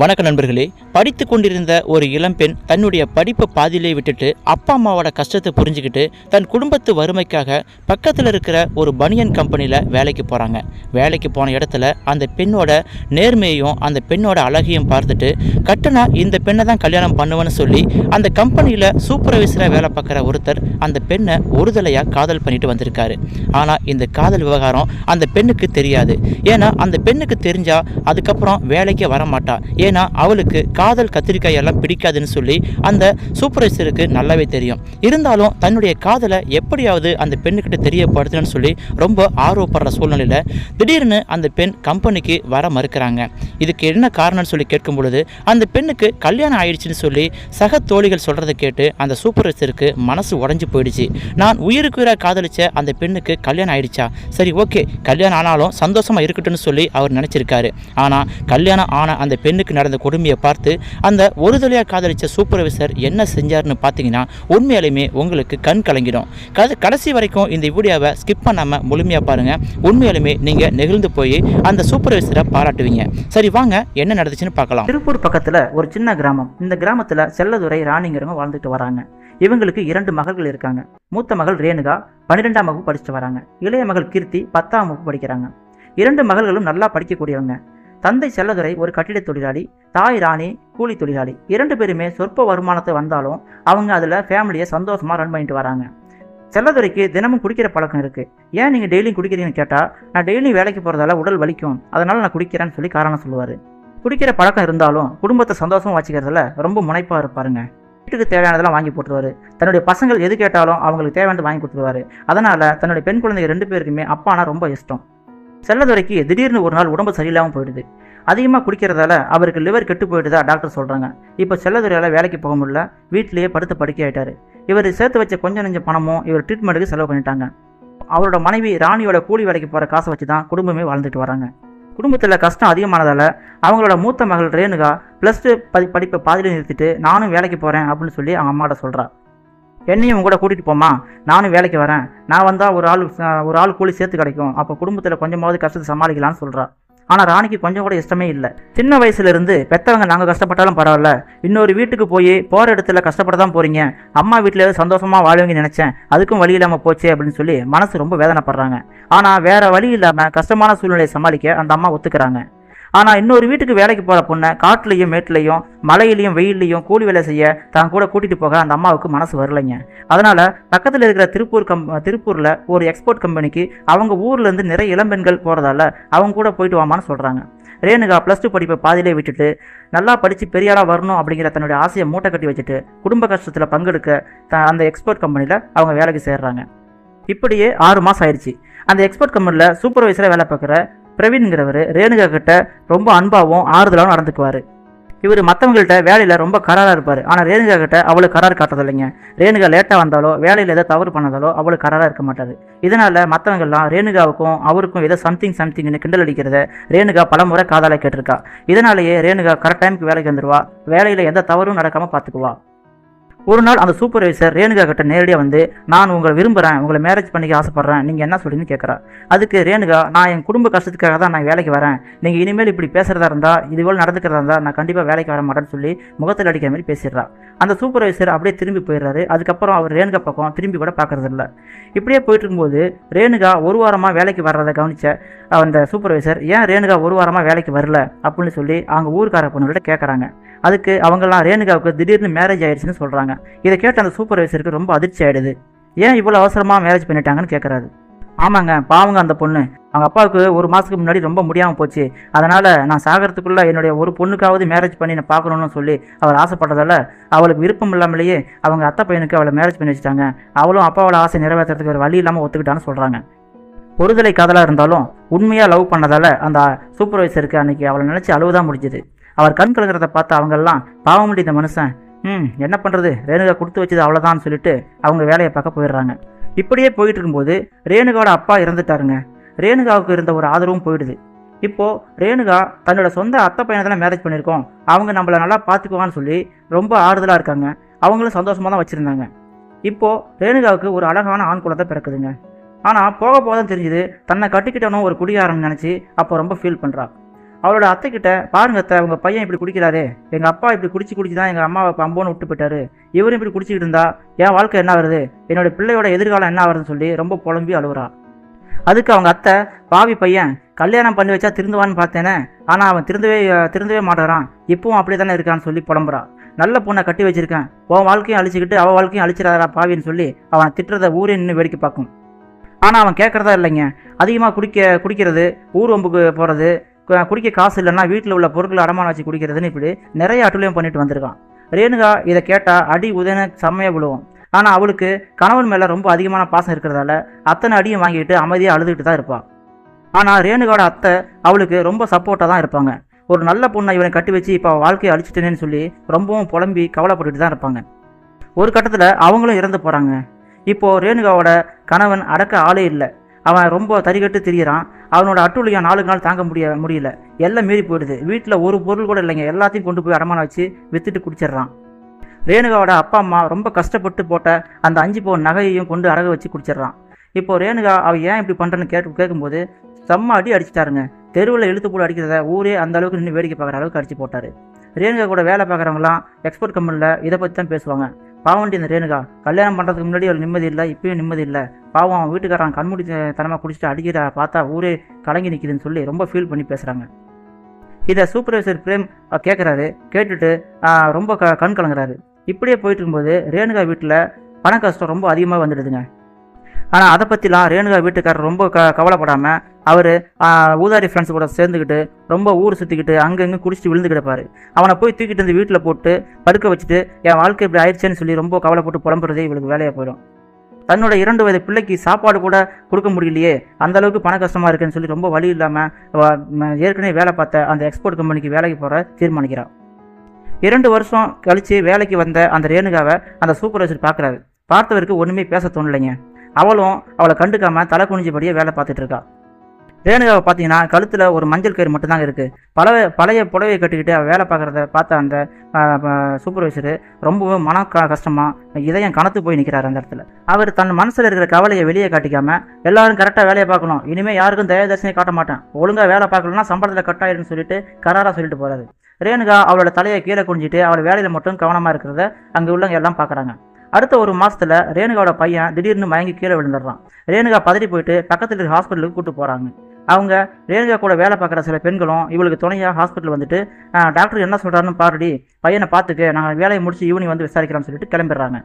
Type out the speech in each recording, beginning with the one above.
வணக்க நண்பர்களே படித்து கொண்டிருந்த ஒரு இளம்பெண் தன்னுடைய படிப்பை பாதியிலே விட்டுட்டு அப்பா அம்மாவோட கஷ்டத்தை புரிஞ்சுக்கிட்டு தன் குடும்பத்து வறுமைக்காக பக்கத்தில் இருக்கிற ஒரு பனியன் கம்பெனியில் வேலைக்கு போகிறாங்க வேலைக்கு போன இடத்துல அந்த பெண்ணோட நேர்மையையும் அந்த பெண்ணோட அழகையும் பார்த்துட்டு கட்டுனா இந்த பெண்ணை தான் கல்யாணம் பண்ணுவேன்னு சொல்லி அந்த கம்பெனியில் சூப்பர்வைசராக வேலை பார்க்குற ஒருத்தர் அந்த பெண்ணை ஒருதலையாக காதல் பண்ணிட்டு வந்திருக்காரு. ஆனால் இந்த காதல் விவகாரம் அந்த பெண்ணுக்கு தெரியாது. ஏன்னா அந்த பெண்ணுக்கு தெரிஞ்சால் அதுக்கப்புறம் வேலைக்கே வர மாட்டா ஏன்னா அவளுக்கு காதல் கத்திரிக்காய் எல்லாம் பிடிக்காதுன்னு சொல்லி அந்த சூப்பர்வைசருக்கு நல்லாவே தெரியும். இருந்தாலும் தன்னுடைய காதலை எப்படியாவது அந்த பெண்ணுக்கிட்ட தெரியப்படுத்தணும்னு சொல்லி ரொம்ப ஆர்வப்படுற சூழ்நிலையில் திடீர்னு அந்த பெண் கம்பெனிக்கு வர மறுக்கிறாங்க. இதுக்கு என்ன காரணம்னு சொல்லி கேட்கும் பொழுது அந்த பெண்ணுக்கு கல்யாணம் ஆயிடுச்சுன்னு சொல்லி சக தோழிகள் சொல்கிறத கேட்டு அந்த சூப்பர்வைசருக்கு மனசு உடஞ்சி போயிடுச்சு. நான் உயிருக்கு உயிராக காதலிச்ச அந்த பெண்ணுக்கு கல்யாணம் ஆயிடுச்சா? சரி ஓகே. கல்யாணம் ஆனாலும் சந்தோஷமா இருக்கட்டும்னு சொல்லி அவர் நினச்சிருக்காரு. ஆனால் கல்யாணம் ஆன அந்த பெண்ணுக்கு நடந்த கொடுமையை பார்த்து அந்த ஒரு தொழிலாக காதலிச்ச சூப்பர்வைசர் என்ன செஞ்சாருன்னு பார்த்தீங்கன்னா உண்மையாலுமே உங்களுக்கு கண் கலங்கிடும். கடைசி வரைக்கும் இந்த வீடியோவை ஸ்கிப் பண்ணாமல் முழுமையாக பாருங்கள் உண்மையாலுமே நீங்கள் நெகிழ்ந்து போய் அந்த சூப்பர்வைசரை பாராட்டுவீங்க. சரி வாங்க என்ன நடந்துச்சுன்னு பார்க்கலாம். திருப்பூர் பக்கத்தில் ஒரு சின்ன கிராமம். இந்த கிராமத்தில் செல்லதுரை ராணிங்கிறவங்க வாழ்ந்துட்டு வராங்க. இவங்களுக்கு இரண்டு மகள்கள் இருக்காங்க. மூத்த மகள் ரேணுகா பன்னிரெண்டாம் வகுப்பு படிச்சுட்டு வராங்க. இளைய மகள் கீர்த்தி பத்தாம் வகுப்பு படிக்கிறாங்க. இரண்டு மகள்களும் நல்லா படிக்கக்கூடியவங்க. தந்தை செல்லதுரை ஒரு கட்டிட தொழிலாளி தாய் ராணி கூலி தொழிலாளி. இரண்டு பேருமே சொற்ப வருமானத்தை வந்தாலும் அவங்க அதில் ஃபேமிலியை சந்தோஷமாக ரன் பண்ணிட்டு வராங்க. செல்லதுரைக்கு தினமும் குடிக்கிற பழக்கம் இருக்குது ஏன் நீங்கள் டெய்லியும் குடிக்கிறீங்கன்னு கேட்டால் நான் டெய்லியும் வேலைக்கு போகிறதால உடல் வலிக்கும். அதனால் நான் குடிக்கிறேன்னு சொல்லி காரணம் சொல்லுவார். குடிக்கிற பழக்கம் இருந்தாலும் குடும்பத்தை சந்தோஷமாக வச்சுக்கிறதுல ரொம்ப முனைப்பாக இருப்பாருங்க. வீட்டுக்கு தேவையானதெல்லாம் வாங்கி போட்டுருவாரு. தன்னுடைய பசங்கள் எது கேட்டாலும் அவங்களுக்கு தேவையானது வாங்கி கொடுத்துருவாரு. அதனால் தன்னுடைய பெண் குழந்தைங்க ரெண்டு பேருக்குமே அப்பானா ரொம்ப இஷ்டம். செல்லதுரைக்கு திடீர்னு ஒரு நாள் உடம்பு சரியில்லாமல் போயிடுது. அதிகமாக குடிக்கிறதால அவருக்கு லிவர் கெட்டு போயிடுதா டாக்டர் சொல்கிறாங்க இப்போ செல்லதுறையால் வேலைக்கு போக முடியல. வீட்டிலேயே படுத்து படுக்கை ஆயிட்டாரு. இவர் சேர்த்து வச்ச கொஞ்சம் நெஞ்ச பணமும் இவர் ட்ரீட்மெண்ட்டுக்கு செலவு பண்ணிட்டாங்க. அவரோட மனைவி ராணியோட கூலி வேலைக்கு போகிற காசை வச்சு தான் குடும்பமே வாழ்ந்துட்டு வராங்க. குடும்பத்தில் கஷ்டம் அதிகமானதால் அவங்களோட மூத்த மகள் ரேணுகா ப்ளஸ் டூ படி படிப்பை பாதியில் நிறுத்திட்டு நானும் வேலைக்கு போகிறேன் அப்படின்னு சொல்லி அவங்க அம்மாட்ட சொல்கிறா என்னையும் உங்க கூட கூட்டிகிட்டு போமா நானும் வேலைக்கு வரேன். நான் வந்தால் ஒரு ஆள் ஒரு ஆள் கூலி சேர்த்து கிடைக்கும். அப்போ குடும்பத்தில் கொஞ்சமாவது கஷ்டத்தை சமாளிக்கலாம்னு சொல்கிறா ஆனால் ராணிக்கு கொஞ்சம் கூட இஷ்டமே இல்லை. சின்ன வயசுலேருந்து பெற்றவங்க நாங்கள் கஷ்டப்பட்டாலும் பரவாயில்ல. இன்னொரு வீட்டுக்கு போய் போகிற இடத்துல கஷ்டப்பட தான் போகிறீங்க அம்மா வீட்டில் சந்தோஷமாக வாழ்வீங்க நினச்சேன். அதுக்கும் வழி இல்லாமல் போச்சு அப்படின்னு சொல்லி மனசு ரொம்ப வேதனைப்படுறாங்க. ஆனால் வேறு வழி இல்லாமல் கஷ்டமான சூழ்நிலையை சமாளிக்க அந்த அம்மா ஒத்துக்கிறாங்க. ஆனால் இன்னொரு வீட்டுக்கு வேலைக்கு போகிற பொண்ணை காட்டுலையும் மேட்டுலையும் மலையிலையும் வெயில்லையும் கூலி வேலை செய்ய தான் கூட கூட்டிகிட்டு போக அந்த அம்மாவுக்கு மனசு வரலைங்க. அதனால் பக்கத்தில் இருக்கிற திருப்பூர் கம் திருப்பூரில் ஒரு எக்ஸ்போர்ட் கம்பெனிக்கு அவங்க ஊர்லேருந்து நிறைய இளம்பெண்கள் போகிறதால அவங்க கூட போயிட்டு வாமான்னு சொல்கிறாங்க ரேணுகா ப்ளஸ் டூ படிப்பை பாதியிலே விட்டுட்டு நல்லா படித்து பெரிய ஆளாக வரணும் அப்படிங்கிற தன்னுடைய ஆசையை மூட்டை கட்டி வச்சுட்டு குடும்ப கஷ்டத்தில் பங்கெடுக்க த அந்த எக்ஸ்போர்ட் கம்பெனியில் அவங்க வேலைக்கு சேர்றாங்க. இப்படியே ஆறு மாதம் ஆயிடுச்சு. அந்த எக்ஸ்போர்ட் கம்பெனியில் சூப்பர்வைசராக வேலை பார்க்குற பிரவீன்கிறவர் ரேணுகா கிட்ட ரொம்ப அன்பாகவும் ஆறுதலாகவும் நடந்துக்குவார். இவர் மற்றவங்கள்ட்ட வேலையில் ரொம்ப கராராக இருப்பார். ஆனால் ரேணுகா கிட்ட அவ்வளோ கரார் காட்டுறதில்லைங்க ரேணுகா லேட்டாக வந்தாலோ வேலையில் ஏதோ தவறு பண்ணதாலோ அவ்வளோ கராராக இருக்க மாட்டார். இதனால் மற்றவங்கள்லாம் ரேணுகாவுக்கும் அவருக்கும் ஏதோ சம்திங் சம்திங்னு கிண்டல் அடிக்கிறத ரேணுகா பலமுறை காதலாக கேட்டிருக்கா. இதனாலேயே ரேணுகா கரெக்ட் டைமுக்கு வேலைக்கு வந்துடுவா வேலையில் எந்த தவறும் நடக்காமல் பார்த்துக்குவா ஒரு நாள் அந்த சூப்பர்வைசர் ரேணுகா கிட்ட நேரடியாக வந்து நான் உங்களை விரும்புகிறேன் உங்களை மேரேஜ் பண்ணிக்க ஆசைப்பட்றேன். நீங்கள் என்ன சொல்றீங்கன்னு கேட்குறா அதுக்கு ரேணுகா நான் என் குடும்ப கஷ்டத்துக்காக தான் நான் வேலைக்கு வரேன். நீங்கள் இனிமேல் இப்படி பேசுகிறதா இருந்தால் இதுபோல் நடந்துக்கிறதா இருந்தால் நான் கண்டிப்பாக வேலைக்கு வர மாட்டேன்னு சொல்லி முகத்தில் அடிக்கிற மாதிரி பேசிடுறா. அந்த சூப்பர்வைசர் அப்படியே திரும்பி போயிடுறாரு. அதுக்கப்புறம் அவர் ரேணுகா பக்கம் திரும்பி கூட பார்க்கறதில்ல இப்படியே போயிட்டு இருக்கும்போது ரேணுகா ஒரு வாரமாக வேலைக்கு வர்றதை கவனிச்ச அந்த சூப்பர்வைசர் ஏன் ரேணுகா ஒரு வாரமாக வேலைக்கு வரல? அப்படின்னு சொல்லி அவங்க ஊருக்கார பொண்ணுகிட்ட கேட்குறாங்க அதுக்கு அவங்கெல்லாம் ரேணுகாவுக்கு திடீர்னு மேரேஜ் ஆயிடுச்சுன்னு சொல்கிறாங்க இதை கேட்ட அந்த சூப்பர்வைசருக்கு ரொம்ப அதிர்ச்சி ஆயிடுது. ஏன் இவ்வளோ அவசரமாக மேரேஜ் பண்ணிட்டாங்கன்னு கேட்குறாரு ஆமாங்க பாவங்க அந்த பொண்ணு. அவங்க அப்பாவுக்கு ஒரு மாதத்துக்கு முன்னாடி ரொம்ப முடியாமல் போச்சு. அதனால் நான் சாகிறதுக்குள்ளே என்னுடைய ஒரு பொண்ணுக்காவது மேரேஜ் பண்ணி நான் பார்க்கணும்னு சொல்லி அவர் ஆசைப்பட்டதால அவளுக்கு விருப்பம் இல்லாமலேயே அவங்க அத்தை பையனுக்கு அவளை மேரேஜ் பண்ணி வச்சுட்டாங்க. அவளும் அப்பாவோட ஆசை நிறைவேற்றுறதுக்கு ஒரு வழி இல்லாமல் ஒத்துக்கிட்டான்னு சொல்கிறாங்க ஒருதலை காதலாக இருந்தாலும் உண்மையாக லவ் பண்ணதால் அந்த சூப்பர்வைசருக்கு அன்றைக்கி அவளை நினச்சி அழுவதான் முடிஞ்சுது. அவர் கண் கலங்குறத பார்த்து அவங்கெல்லாம் பாவம் இந்த மனுஷன். ம் என்ன பண்ணுறது ரேணுகா கொடுத்து வச்சது அவ்வளோதான்னு சொல்லிட்டு அவங்க வேலையை பார்க்க போயிடுறாங்க. இப்படியே போயிட்டு இருக்கும்போது ரேணுகாவோட அப்பா இறந்துட்டாருங்க. ரேணுகாவுக்கு இருந்த ஒரு ஆதரவும் போயிடுது. இப்போது ரேணுகா தன்னோட சொந்த அத்தை பையனை தானே மேரேஜ் பண்ணியிருக்கோம். அவங்க நம்மளை நல்லா பார்த்துக்குவான்னு சொல்லி ரொம்ப ஆறுதலாக இருக்காங்க. அவங்களும் சந்தோஷமாக தான் வச்சுருந்தாங்க. இப்போது ரேணுகாவுக்கு ஒரு அழகான ஆண் குழந்தை பிறக்குதுங்க. ஆனால் போக போக தான் தெரிஞ்சுது தன்னை கட்டிக்கிட்டவனும் ஒரு குடிகாரன் நினச்சி அப்போ ரொம்ப ஃபீல் பண்ணுறா அவளோட அத்தை கிட்ட பாருங்க அத்தை உங்கள் பையன் இப்படி குடிக்கிறாரு. எங்கள் அப்பா இப்படி குடிச்சு குடிச்சு தான் எங்கள் அம்மாவை பம்போன்னு விட்டு போயிட்டாரு. இவரும் இப்படி குடிச்சிக்கிட்டு இருந்தா என் வாழ்க்கை என்ன வருது என்னோட பிள்ளையோட எதிர்காலம் என்ன வருதுன்னு சொல்லி ரொம்ப புலம்பி அழுகுறா அதுக்கு அவங்க அத்தை பாவி பையன் கல்யாணம் பண்ணி வச்சா திருந்துவான்னு பார்த்தேனே. ஆனால் அவன் திருந்தவே திருந்தவே மாட்டாரான் இப்பவும் அப்படி தானே இருக்கான்னு சொல்லி புலம்புறா. நல்ல பொண்ணை கட்டி வச்சிருக்கேன். உன் வாழ்க்கையும் அழிச்சிக்கிட்டு அவள் வாழ்க்கையும் அழிச்சிடாதா பாவின்னு சொல்லி அவன் திட்டுறத ஊரே நின்று வேடிக்கை பார்க்கும். ஆனால் அவன் கேட்குறதா இல்லைங்க. அதிகமாக குடிக்க குடிக்கிறது ஊர் வம்புக்கு போகிறது குடிக்க காசு இல்லைன்னா வீட்டில் உள்ள பொருட்களை அடமானம் வச்சு குடிக்கிறதுன்னு இப்படி நிறைய அட்டுலையும் பண்ணிட்டு வந்திருக்கான். ரேணுகா இதை கேட்டால் அடி உதயன செம்மையாக விழுவும். ஆனால் அவளுக்கு கணவன் மேலே ரொம்ப அதிகமான பாசம் இருக்கிறதால அத்தனை அடியும் வாங்கிட்டு அமைதியாக அழுதுகிட்டு தான் இருப்பாள் ஆனால் ரேணுகாவோட அத்தை அவளுக்கு ரொம்ப சப்போர்ட்டாக தான் இருப்பாங்க. ஒரு நல்ல பொண்ணை இவனை கட்டி வச்சு இப்போ வாழ்க்கையை அழிச்சிட்டேனேன்னு சொல்லி ரொம்பவும் புலம்பி கவலைப்பட்டுட்டு தான் இருப்பாங்க. ஒரு கட்டத்தில் அவங்களும் இறந்து போகிறாங்க இப்போது ரேணுகாவோட கணவன் அடக்க ஆளே இல்லை. அவன் ரொம்ப தறிகட்டு திரியிறான். அவனோட அட்டுழியம் நாளுக்கு நாள் தாங்க முடிய முடியல. எல்லாம் மீறி போயிடுது. வீட்டில் ஒரு பொருள் கூட இல்லைங்க. எல்லாத்தையும் கொண்டு போய் அடமான வச்சு வித்துட்டு குடிச்சிடுறான். ரேணுகாவோட அப்பா அம்மா ரொம்ப கஷ்டப்பட்டு போட்ட அந்த அஞ்சு பவுன் நகையையும் கொண்டு அடகு வச்சு குடிச்சிடுறான். இப்போ ரேணுகா அவள் ஏன் இப்படி பண்ணுறன்னு கேட்டு கேட்கும்போது செம்ம அடி அடிச்சிட்டாருங்க. தெருவில் இழுத்து போட்டு அடிக்கிறத ஊரே அந்த அளவுக்கு நின்று வேடிக்கை பார்க்குற அளவுக்கு அடிச்சு போட்டார். ரேணுகா கூட வேலை பார்க்குறவங்களாம் எக்ஸ்போர்ட் கம்பெனியில் இதை பற்றி தான் பேசுவாங்க. பாவண்டி இந்த ரேணுகா. கல்யாணம் பண்ணுறதுக்கு முன்னாடி ஒரு நிம்மதி இல்லை இப்பயும் நிம்மதி இல்லை. பாவம் அவன் வீட்டுக்காரன் கண்மூடி தனமாக குடிச்சிட்டு அடிக்கிற பார்த்தா ஊரே கலங்கி நிற்கிதுன்னு சொல்லி ரொம்ப ஃபீல் பண்ணி பேசுகிறாங்க இதை சூப்பர்வைசர் பிரேம் கேட்குறாரு கேட்டுட்டு ரொம்ப க கண் கலங்குறாரு. இப்படியே போயிட்டு இருக்கும்போது ரேணுகா வீட்டில் பண கஷ்டம் ரொம்ப அதிகமாக வந்துடுதுங்க. ஆனால் அதை பற்றிலாம் ரேணுகா வீட்டுக்காரர் ரொம்ப க கவலைப்படாமல் அவர் ஊதாரி ஃப்ரெண்ட்ஸ் கூட சேர்ந்துக்கிட்டு ரொம்ப ஊர் சுற்றிக்கிட்டு அங்கங்கே குடிச்சிட்டு விழுந்து கிடப்பார். அவனை போய் தூக்கிட்டு வந்து வீட்டில் போட்டு படுக்க வச்சுட்டு என் வாழ்க்கை இப்படி ஆயிடுச்சேன்னு சொல்லி ரொம்ப கவலைப்பட்டு புலம்புறதே இவளுக்கு வேலையாக போயிடும். தன்னோட இரண்டு வயது பிள்ளைக்கு சாப்பாடு கூட கொடுக்க முடியலையே அந்த அளவுக்கு பண கஷ்டமாக இருக்குன்னு சொல்லி ரொம்ப வழி இல்லாமல் ஏற்கனவே வேலை பார்த்த அந்த எக்ஸ்போர்ட் கம்பெனிக்கு வேலைக்கு போகிற தீர்மானிக்கிறான் இரண்டு வருஷம் கழித்து வேலைக்கு வந்த அந்த ரேணுகாவை அந்த சூப்பர்வைசர் பார்க்குறாரு பார்த்தவருக்கு ஒன்றுமே பேச தோணலைங்க. அவளும் அவளை கண்டுக்காம தலை குனிஞ்சபடியே வேலை பார்த்துட்டு இருக்கா. ரேணுகாவை பார்த்தீங்கன்னா கழுத்தில் ஒரு மஞ்சள் கயிறு மட்டும்தாங்க இருக்குது பழைய பழைய புடவையை கட்டிக்கிட்டு அவள் வேலை பார்க்குறத பார்த்த அந்த சூப்பர்வைசரு ரொம்பவும் மன க கஷ்டமாக இதயம் கணத்து போய் நிற்கிறார் அந்த இடத்துல. அவர் தன் மனசில் இருக்கிற கவலையை வெளியே காட்டிக்காமல் எல்லாரும் கரெக்டாக வேலையை பார்க்கணும். இனிமேல் யாருக்கும் தயதர்சனே காட்ட மாட்டேன். ஒழுங்காக வேலை பார்க்கலன்னா சம்பளத்தில் கட் ஆயிருன்னு சொல்லிட்டு கராராக சொல்லிட்டு போகிறாரு ரேணுகா அவளோட தலையை கீழே குனிஞ்சிட்டு அவள் வேலையில் மட்டும் கவனமாக இருக்கிறத அங்கே உள்ளவங்க எல்லாம் பார்க்குறாங்க. அடுத்த ஒரு மாசத்துல ரேணுகாவோட பையன் திடீர்னு மயங்கி கீழே விழுந்துடுறான். ரேணுகா பதறி போயிட்டு பக்கத்தில் இருக்க ஹாஸ்பிட்டலுக்கு கூட்டு போகிறாங்க அவங்க ரேணுகா கூட வேலை பார்க்குற சில பெண்களும் இவளுக்கு துணையாக ஹாஸ்பிட்டல் வந்துட்டு டாக்டர் என்ன சொல்கிறாருன்னு பாருடி. பையனை பார்த்துக்க. நாங்கள் வேலையை முடிச்சு ஈவினிங் வந்து விசாரிக்கிறோம்னு சொல்லிட்டு கிளம்பிடுறாங்க.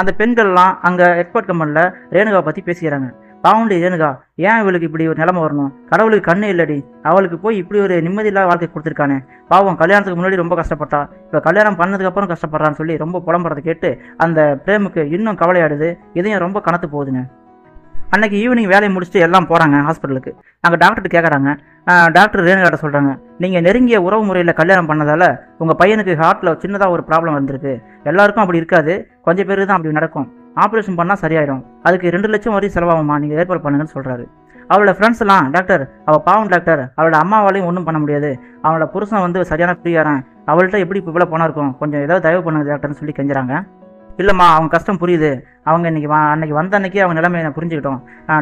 அந்த பெண்கள்லாம் அங்கே எக்ஸ்போர்ட் கம்பெனியில் ரேணுகாவை பற்றி பேசிக்கிறாங்க. பாவுண்டி ரேணுகா ஏன் இவளுக்கு இப்படி ஒரு நிலைமை வரணும்? கடவுளுக்கு கண்ணு இல்லடி. அவளுக்கு போய் இப்படி ஒரு நிம்மதியில்லாத வாழ்க்கை கொடுத்துருக்கானே. பாவம் கல்யாணத்துக்கு முன்னாடி ரொம்ப கஷ்டப்பட்டா. இப்போ கல்யாணம் பண்ணதுக்கப்புறம் கஷ்டப்படுறான்னு சொல்லி ரொம்ப புலம்புறதை கேட்டு அந்த பிரேமுக்கு இன்னும் கவலையாடுது. இதையும் ரொம்ப கனத்து போகுதுங்க. அன்னைக்கு ஈவினிங் வேலையை முடிச்சுட்டு எல்லாம் போகிறாங்க ஹாஸ்பிட்டலுக்கு அங்கே டாக்டர்கிட்ட கேட்குறாங்க டாக்டர் ரேணுகாட்ட சொல்கிறாங்க நீங்கள் நெருங்கிய உறவு முறையில் கல்யாணம் பண்ணதால் உங்கள் பையனுக்கு ஹார்ட்டில் சின்னதாக ஒரு ப்ராப்ளம் வந்திருக்கு எல்லாருக்கும் அப்படி இருக்காது. கொஞ்சம் பேருக்கு தான் அப்படி நடக்கும். ஆப்ரேஷன் பண்ணால் சரியாயிடும் அதுக்கு ரெண்டு லட்சம் வரையும் செலவாகுமா நீங்கள் ஏற்பாடு பண்ணுங்கன்னு சொல்கிறாரு அவளோட ஃப்ரெண்ட்ஸ் எல்லாம் டாக்டர் அவள் பாவம் டாக்டர் அவளோட அம்மாவாலையும் ஒன்றும் பண்ண முடியாது. அவளோட புருஷன் வந்து சரியான ஃப்ரீயாரன் அவள்கிட்ட எப்படி இப்போ இவ்வளோ பணம் இருக்கும்? கொஞ்சம் ஏதாவது தயவு பண்ணுங்க டாக்டர்னு சொல்லி கெஞ்சுறாங்க. இல்லைம்மா அவங்க கஷ்டம் புரியுது. அவங்க இன்னைக்கு வா அன்றைக்கி வந்த அன்றைக்கி அவங்க நிலைமையை நான் புரிஞ்சுக்கிட்டோம்.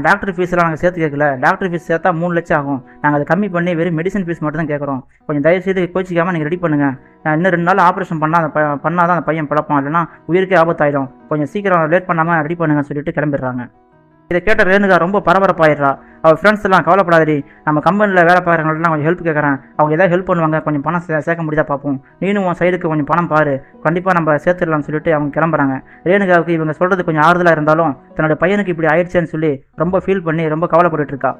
டாக்டர் ஃபீஸ்லாம் நாங்கள் சேர்த்து கேட்கல. டாக்டர் ஃபீஸ் சேர்த்தா மூணு லட்சம் ஆகும். நாங்கள் அதை கம்மி பண்ணி வெறும் மெடிசன் ஃபீஸ் மட்டும் தான் கேட்குறோம். கொஞ்சம் தயவு செய்து கோச்சிக்காமல் நீங்கள் ரெடி பண்ணுங்கள் இன்னும் ரெண்டு நாள் ஆப்ரேஷன் பண்ணால் அந்த ப பண்ணால் தான் அந்த பையன் பிழப்பான் இல்லைன்னா உயிருக்கே ஆபத்தாயிடும். கொஞ்சம் சீக்கிரம் லேட் பண்ணாமல் ரெடி பண்ணுங்கன்னு சொல்லிட்டு கிளம்பிடுறாங்க. இதை கேட்ட ரேணுகா ரொம்ப பரபரப்பாயிடுறா. அவள் ஃப்ரெண்ட்ஸ் எல்லாம் கவலைப்படாதடி. நம்ம கம்பெனியில் வேலை பார்க்குறவங்களாம் கொஞ்சம் ஹெல்ப் கேட்குறேன் அவங்க ஏதாவது ஹெல்ப் பண்ணுவாங்க. கொஞ்சம் பணம் சே சேர்க்க முடியுதா பார்ப்போம். நீனும் உன் சைடுக்கு கொஞ்சம் பணம் பாரு. கண்டிப்பாக நம்ம சேர்த்துடலாம்னு சொல்லிட்டு அவங்க கிளம்புறாங்க. ரேணுகாவுக்கு இவங்க சொல்கிறது கொஞ்சம் ஆறுதலாக இருந்தாலும் தன்னோட பையனுக்கு இப்படி ஆயிடுச்சேன்னு சொல்லி ரொம்ப ஃபீல் பண்ணி ரொம்ப கவலைப்பட்டுட்டு இருக்கா.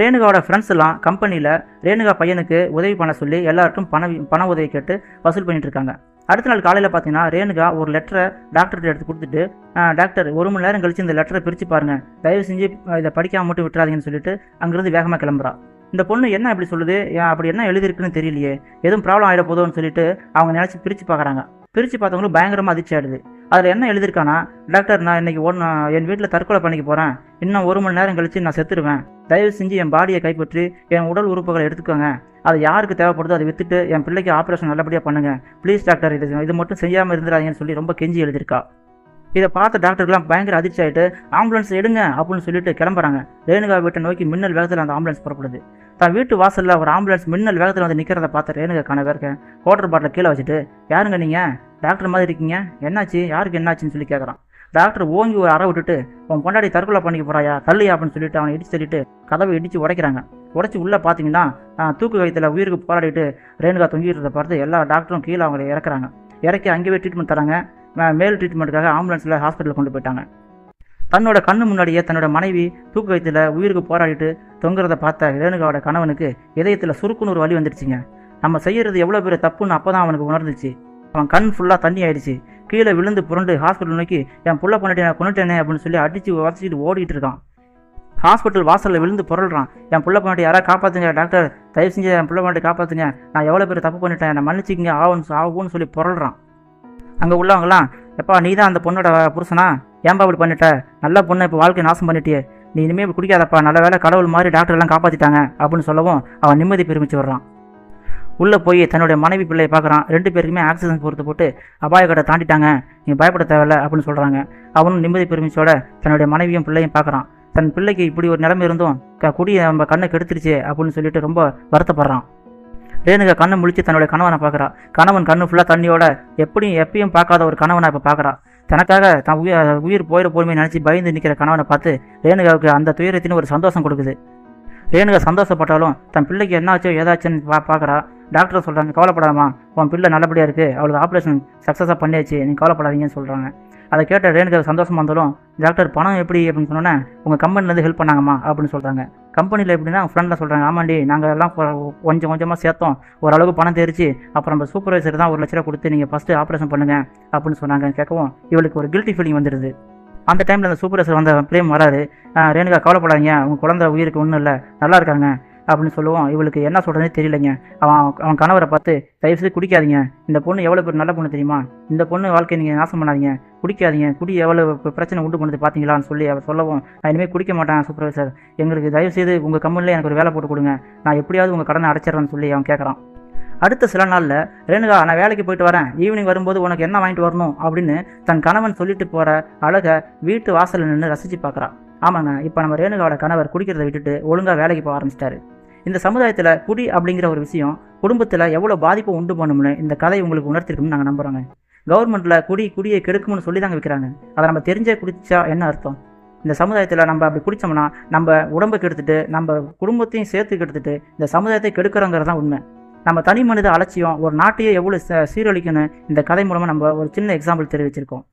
ரேணுகாவோட ஃப்ரெண்ட்ஸ் எல்லாம் கம்பெனியில் ரேணுகா பையனுக்கு உதவி பண்ண சொல்லி எல்லாருக்கும் பண பண உதவி கேட்டு வசூல் பண்ணிட்டு இருக்காங்க. அடுத்த நாள் காலையில் பார்த்தீங்கன்னா ரேணுகா ஒரு லெட்டரை டாக்டர்கிட்ட எடுத்து கொடுத்துட்டு டாக்டர் ஒரு மணி நேரம் கழிச்சு இந்த லெட்டரை பிரித்து பாருங்கள் தயவு செஞ்சு இதை படிக்காம மட்டும் விட்டுறாதீங்கன்னு சொல்லிட்டு அங்கேருந்து வேகமாக கிளம்புறா. இந்த பொண்ணு என்ன இப்படி சொல்லுது? ஏன் அப்படி என்ன எழுதிருக்குன்னு தெரியலையே. எதுவும் ப்ராப்ளம் ஆகிட போதோன்னு சொல்லிட்டு அவங்க நினச்சி பிரித்து பார்க்குறாங்க பிரித்து பார்த்தவங்களும் பயங்கரமாக அதிர்ச்சி ஆகிடுது அதில் என்ன எழுதியிருக்கானா டாக்டர் நான் இன்னைக்கு ஒன்று என் வீட்டில் தற்கொலை பண்ணிக்க போகிறேன் இன்னும் ஒரு மணி நேரம் கழிச்சு நான் செத்துருவேன். தயவு செஞ்சு என் பாடியை கைப்பற்றி என் உடல் உறுப்புகளை எடுத்துக்கோங்க. அது யாருக்கு தேவைப்படுதோ அதை வித்துட்டு என் பிள்ளைக்கு ஆப்ரேஷன் நல்லபடியாக பண்ணுங்க. ப்ளீஸ் டாக்டர் இது இது மட்டும் செய்யாமல் இருந்துடாதீங்கன்னு சொல்லி ரொம்ப கெஞ்சி எழுதியிருக்கா. இதை பார்த்த டாக்டர்லாம் பயங்கர அதிர்ச்சி ஆகிட்டு ஆம்புலன்ஸ் எடுங்க அப்படின்னு சொல்லிட்டு கிளம்புறாங்க. ரேணுகா வீட்டை நோக்கி மின்னல் வேகத்தில் அந்த ஆம்புலன்ஸ் புறப்படுது. தான் வீட்டு வாசலில் ஒரு ஆம்புலன்ஸ் மின்னல் வேகத்தில் வந்து நிற்கிறத பார்த்த ரேணுகா கணவருக்கு வாட்டர் பாட்டில் கீழே வச்சுட்டு யாருங்க நீங்கள் டாக்டர் மாதிரி இருக்கீங்க? என்னாச்சு? யாருக்கு என்னாச்சுன்னு சொல்லி கேட்குறான் டாக்டர் ஓங்கி ஒரு அறை விட்டுட்டு உன் பொண்டாடி தற்கொலை பண்ணிக்க போறாயா? தள்ளியா? அப்படின்னு சொல்லிட்டு அவனை இடிச்சு தள்ளிட்டு கதவை இடிச்சு உடைக்கிறாங்க. உடைச்சி உள்ளே பார்த்தீங்கன்னா தூக்கு வயிற்றுல உயிருக்கு போராடிட்டு ரேணுகா தொங்கிட்டு பார்த்து எல்லா டாக்டரும் கீழே அவங்களை இறக்குறாங்க. இறக்கி அங்கேயே ட்ரீட்மெண்ட் தராங்க. மேல் ட்ரீட்மெண்ட்டுக்காக ஆம்புலன்ஸில் ஹாஸ்பிட்டலில் கொண்டு போயிட்டாங்க. தன்னோட கண்ணு முன்னாடியே தன்னோட மனைவி தூக்கு வயிற்றுல உயிருக்கு போராடிட்டு தொங்குறத பார்த்த ரேணுகாவோட கணவனுக்கு இதயத்தில் சுருக்குன்னு ஒரு வலி வந்துடுச்சுங்க. நம்ம செய்கிறது எவ்வளோ பெரிய தப்புன்னு அப்போ தான் அவனுக்கு உணர்ந்துச்சு. அவன் கண் ஃபுல்லாக தண்ணி ஆயிடுச்சு. கீழே விழுந்து புரண்டு ஹாஸ்பிட்டல் நோக்கி என் புள்ள பண்ணிட்டேன் கொண்டுட்டேனே அப்படின்னு சொல்லி அடிச்சு உதச்சிட்டு ஓடிட்டு இருக்கான். ஹாஸ்பிட்டல் வாசலில் விழுந்து புரள்றான். என் பிள்ளை பண்ணிட்டு யாராவது காப்பாத்துங்க டாக்டர் தயவு செஞ்சு என் பிள்ளை பண்ணிட்டு காப்பாத்துங்க. நான் எவ்வளோ பேர் தப்பு பண்ணிட்டேன் என்னை மன்னிச்சிக்கங்க ஆகும்னு ஆகும்னு சொல்லி புரள்றான். அங்கே உள்ளவங்களாம் எப்பா நீ தான் அந்த பொண்ணோட புருஷனா? ஏன்பா இப்படி பண்ணிட்ட? நல்ல பொண்ணை இப்போ வாழ்க்கை நாசம் பண்ணிட்டியே. நீ இனிமேல் இப்படி குடிக்காதப்பா நல்ல வேளை கடவுள் மாதிரி டாக்டர் எல்லாம் காப்பாற்றிட்டாங்க அப்படின்னு சொல்லவும் அவன் நிம்மதி பெருமிச்சு வர்றான். உள்ளே போய் தன்னுடைய மனைவி பிள்ளையை பார்க்குறான். ரெண்டு பேருக்குமே ஆக்சிஜன் பொறுத்து போட்டு அபாயக்கடை தாண்டிட்டாங்க. நீ பயப்பட தேவையில்ல அப்படின்னு சொல்கிறாங்க அவனும் நிம்மதி பெருமிச்சோட தன்னுடைய மனைவியும் பிள்ளையும் பார்க்குறான். தன் பிள்ளைக்கு இப்படி ஒரு நிலைமை இருந்தும் க குடியை நம்ம கண்ணை கெடுத்துருச்சு அப்படின்னு சொல்லிட்டு ரொம்ப வருத்தப்படுறான். ரேணுகா கண்ணை முழிச்சு தன்னுடைய கணவனை பார்க்குறா. கணவன் கண்ணு ஃபுல்லாக தண்ணியோட எப்படியும் எப்பயும் பார்க்காத ஒரு கணவனை இப்போ பார்க்குறா. தனக்காக தான் உயிர் உயிர் போயிட போடுமே நினச்சி பயந்து நிற்கிற கணவனை பார்த்து ரேணுகாவுக்கு அந்த துயரத்தின் ஒரு சந்தோஷம் கொடுக்குது. ரேணுகா சந்தோஷப்பட்டாலும் தன் பிள்ளைக்கு என்னாச்சோ ஏதாச்சுன்னு பா பார்க்குறா. டாக்டர் சொல்கிறாங்க கவலைப்படாதம்மா உன் பிள்ளை நல்லபடியாக இருக்குது அவளுக்கு ஆப்ரேஷன் சக்ஸஸாக பண்ணியாச்சு நீ கவலைப்படாதீங்கன்னு சொல்கிறாங்க அதை கேட்ட ரேணுகா சந்தோஷமாக இருந்தாலும் டாக்டர் பணம் எப்படி? அப்படின்னு சொன்னோன்னே உங்கள் கம்பெனிலேருந்து ஹெல்ப் பண்ணாங்கம்மா அப்படின்னு சொல்கிறாங்க கம்பெனியில் எப்படின்னா ஃப்ரெண்டில் சொல்கிறாங்க ஆமாண்டி நாங்கள் எல்லாம் கொஞ்சம் கொஞ்சமாக சேர்த்தோம். ஓரளவுக்கு பணம் தெரிச்சு அப்புறம் நம்ம சூப்பர்வைசர் தான் ஒரு லட்ச ரூபா கொடுத்து நீங்கள் ஃபஸ்ட்டு ஆப்ரேஷன் பண்ணுங்க அப்படின்னு சொன்னாங்க கேட்கவும் இவளுக்கு ஒரு கில்ட்டி ஃபீலிங் வந்துடுது. அந்த டைமில் அந்த சூப்பர்வைசர் வந்த பிளேம் வராரு. ரேணுகா கவலைப்படாதீங்க உங்கள் குழந்தை உயிருக்கு ஒன்றும் இல்லை நல்லா இருக்காங்க. அப்படின்னு சொல்லுவோம் இவளுக்கு என்ன சொல்கிறதே தெரியலைங்க. அவன் அவன் கணவரை பார்த்து தயவுசெய்து குடிக்காதீங்க. இந்த பொண்ணு எவ்வளோ பேர் நல்ல பொண்ணு தெரியுமா? இந்த பொண்ணு வாழ்க்கையை நீங்கள் நாசம் பண்ணாதீங்க. குடிக்காதீங்க. குடி எவ்வளோ பிரச்சனை உண்டு பண்ணுது பார்த்தீங்களான்னு சொல்லி அவர் சொல்லவும் நான் இனிமேல் குடிக்க மாட்டேன் சூப்பர்வைசர் எங்களுக்கு தயவுசெய்து உங்கள் கம்பெனியில் எனக்கு ஒரு வேலை போட்டு கொடுங்க. நான் எப்படியாவது உங்கள் கடனை அடைச்சிடறேன்னு சொல்லி அவன் கேட்குறான் அடுத்த சில நாளில் ரேணுகா நான் வேலைக்கு போயிட்டு வரேன். ஈவினிங் வரும்போது உனக்கு என்ன வாங்கிட்டு வரணும்? அப்படின்னு தன் கணவன் சொல்லிட்டு போகிற அழகை வீட்டு வாசலில் நின்று ரசித்து பார்க்குறான் ஆமாங்க இப்போ நம்ம ரேணுகாவோட கணவர் குடிக்கிறத விட்டுட்டு ஒழுங்காக வேலைக்கு போக ஆரம்பிச்சிட்டாரு. இந்த சமுதாயத்தில் குடி அப்படிங்கிற ஒரு விஷயம் குடும்பத்தில் எவ்வளோ பாதிப்பு உண்டு பண்ணும்னு இந்த கதை உங்களுக்கு உணர்த்திருக்கும்னு நாங்கள் நம்புகிறோங்க கவர்மெண்ட்டில் குடி குடியை கெடுக்கும்னு சொல்லி தாங்க வைக்கிறாங்க. அதை நம்ம தெரிஞ்சே குடிச்சா என்ன அர்த்தம்? இந்த சமுதாயத்தில் நம்ம அப்படி குடித்தோம்னா நம்ம உடம்பை கெடுத்துட்டு நம்ம குடும்பத்தையும் சேர்த்து கெடுத்துட்டு இந்த சமுதாயத்தை கெடுக்கிறோங்கிறது தான் உண்மை. நம்ம தனி மனித அலட்சியம் ஒரு நாட்டையே எவ்வளோ ச- இந்த கதை மூலமாக நம்ம ஒரு சின்ன எக்ஸாம்பிள் தெரிவிச்சிருக்கோம்.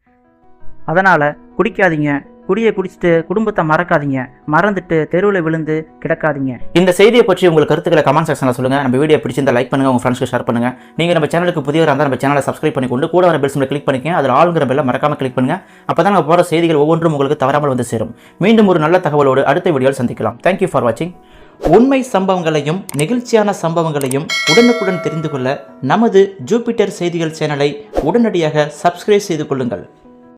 அதனால் குடிக்காதீங்க குடியை குடிச்சிட்டு குடும்பத்தை மறக்காதீங்க. மறந்துட்டு தெருவில் விழுந்து கிடக்காதீங்க. இந்த செய்தியை பற்றி உங்கள் கருத்துக்களை கமெண்ட் செக்ஷனில் சொல்லுங்கள் நம்ம வீடியோ பிடிச்சிருந்தா லைக் பண்ணுங்கள் உங்கள் ஃப்ரெண்ட்ஸ்க்கு ஷேர் பண்ணுங்கள் நீங்கள் நம்ம சேனலுக்கு புதியவராக இருந்தால் நம்ம சேனலை சப்ஸ்கிரைப் பண்ணிக்கொண்டு கூட வர பெல் சிம்மில் கிளிக் பண்ணிக்கங்க. அதில் ஆளுங்கிற பெல்லை மறக்காமல் கிளிக் பண்ணுங்கள் அப்போ தான் நம்ம போகிற செய்திகள் ஒவ்வொன்றும் உங்களுக்கு தவறாமல் வந்து சேரும். மீண்டும் ஒரு நல்ல தகவலோடு அடுத்த வீடியோவில் சந்திக்கலாம். தேங்க்யூ ஃபார் வாட்சிங் உண்மை சம்பவங்களையும் நெகிழ்ச்சியான சம்பவங்களையும் உடனுக்குடன் தெரிந்து கொள்ள நமது ஜூபிட்டர் செய்திகள் சேனலை உடனடியாக சப்ஸ்கிரைப் செய்து கொள்ளுங்கள்.